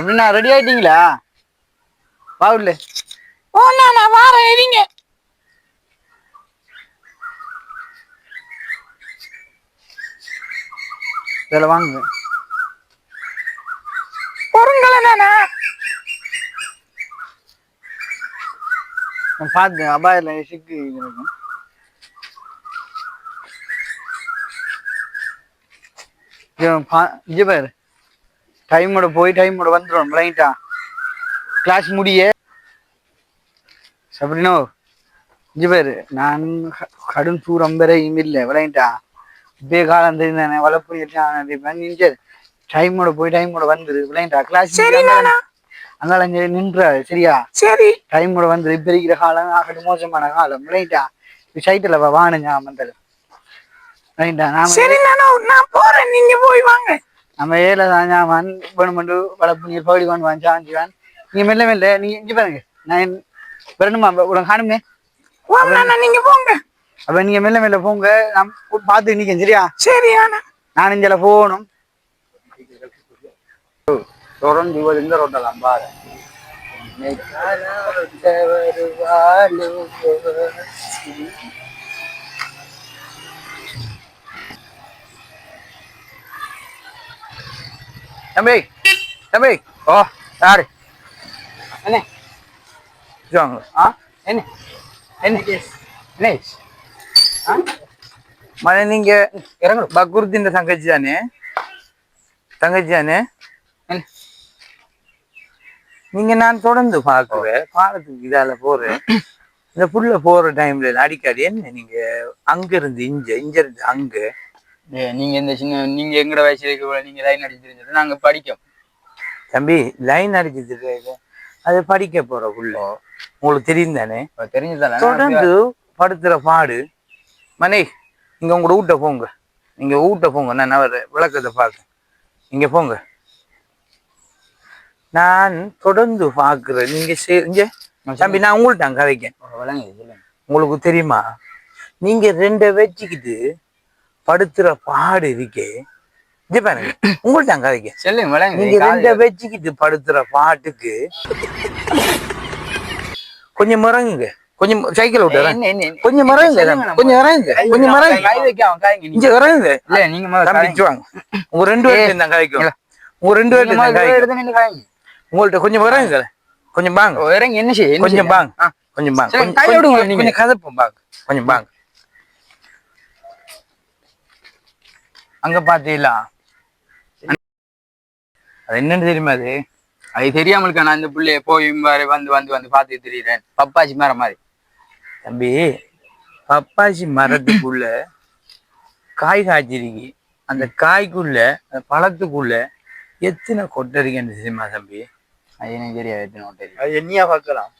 எப்படின்னா ரெடி ஆயிட்டீங்களா? வா உள்ள. ஓ நான் வாரேன் இருங்க. இதில் வாங்க. பொருங்களை நானா பார்த்து அபாயில் சிக்கு இருக்கும் இங்க பாரு. டைமோட போய் டைமோட வந்துடும் ரைட்டா கிளாஸ் முடிய. அப்படின்னோ இங்க பாரு நான் கடும் தூரம் வரையும் இல்லை விளையாண்டா இப்பே காலம் தெரிந்தானே வளர்ப்பு நின்று டைமோட போய் டைமோட வந்துரு விளையாண்டா கிளாஸ் அங்கால நின்றாரு சரியா? சரி. டைமோட வந்து இப்ப இருக்கிற காலம் ஆகட்டும் மோசமான காலம் ரைட்டா சைட்டில் வாணுங்க மந்தல் ரைட்டா நானா நான் போறேன் நீங்க போய் வாங்க. நம்ம ஏழை தான் ஞாபகம் வேணுமெண்டு வளர்ப்பு நீர் பகுதி கொண்டு வான் சாஞ்சிவான் நீங்க மெல்ல மெல்ல நீங்க இங்க பாருங்க. நான் வரணுமா? உடனே காணுமே? நீங்க போங்க. அப்ப நீங்க மெல்ல மெல்ல போங்க. நான் பார்த்து நிக்கேன் சரியா? சரி ஆனா நான் இங்கே போகணும். தொடர்ந்து இவர் இந்த ரோட்டெல்லாம் பாரு. தம்பி தம்பி ஓ யாரு என்ன ஆ என்ன என்ன என்ன மன நீங்க இறங்கணும் பக்ருத்தின் தங்கச்சி தானே? தங்கச்சி தானே? நீங்க நான் தொடர்ந்து பாக்குறேன் பாலத்துக்கு இதால போறேன். இந்த புள்ள போற டைம்ல அடிக்கடி என்ன நீங்க அங்க இருந்து இங்க இங்க இருந்து அங்க? நீங்க இந்த சின்ன நீங்க எங்கட வயசுல இருக்க நீங்க லைன் அடிச்சு தெரிஞ்சது நாங்க படிக்கோம். தம்பி லைன் அடிச்சது அது படிக்க போற புள்ள. உங்களுக்கு தெரியும் தானே? தெரிஞ்சதானே தொடர்ந்து படுத்துற பாடு. மனை இங்க உங்களோட வீட்டை போங்க. நீங்க வீட்டை போங்க. நான் விளக்கத்தை பார்க்க இங்க போங்க. நான் தொடர்ந்து பாக்குறேன் நீங்க சே- இங்க. தம்பி நான் உங்கள்ட்ட கதைக்கேன். உங்களுக்கு தெரியுமா? நீங்க ரெண்டை வச்சுக்கிட்டு படுத்துற பாடு இருக்கே. இது பாருங்க உங்கள்ட்ட அங்க கதைக்கேன் சொல்லுங்க நீங்க ரெண்டை வச்சுக்கிட்டு படுத்துற பாட்டுக்கு கொஞ்சம் மறங்குங்க கொஞ்சம் சைக்கிள் விட்டு? கொஞ்சம் நம்ம. கொஞ்சம் இறங்குங்க. கொஞ்சம் மறங்குங்க கை வைக்காம காய்ங்க நீங்க. இங்க இறங்குங்க. இல்ல நீங்க தம்பி வாங்க. உங்க ரெண்டு பேர்ட்ட இருந்தா கதைக்கும். உங்க ரெண்டு காய்ங்க. உங்கள்ட்ட கொஞ்சம் இறங்குங்க. கொஞ்சம் பாங்க ஓ, இறங்கி என்ன செய்ய கொஞ்சம்? பாங்க. கொஞ்சம் பாங்க கொஞ்சம் கை விடுங்க. கொஞ்சம் கதப்போம் பாங்க கொஞ்சம் பாங்க அங்க பாத்தீங்களா? அது என்னன்னு தெரியுமா அது? அது தெரியாம இருக்கா? நான் இந்த புள்ளைய போய் மாதிரி வந்து வந்து வந்து பார்த்து தெரியுறேன். பப்பாச்சி மரம் மாதிரி. தம்பி பப்பாசி மரத்துக்குள்ள காய் காய்ச்சிருக்கு. அந்த காய்க்குள்ள அந்த பழத்துக்குள்ள எத்தனை கொட்டை இருக்குன்னு தெரியுமா தம்பி? அது எனக்கு தெரியாது எத்தனை இருக்கு. அது என்னையா பார்க்கலாம்?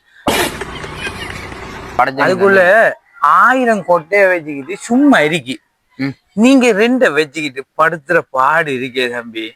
அதுக்குள்ள ஆயிரம் கொட்டைய வச்சுக்கிட்டு சும்மா இருக்கு. நீங்க ரெண்ட வச்சுக்கிட்டு படுத்துற பாடு இருக்கே தம்பி.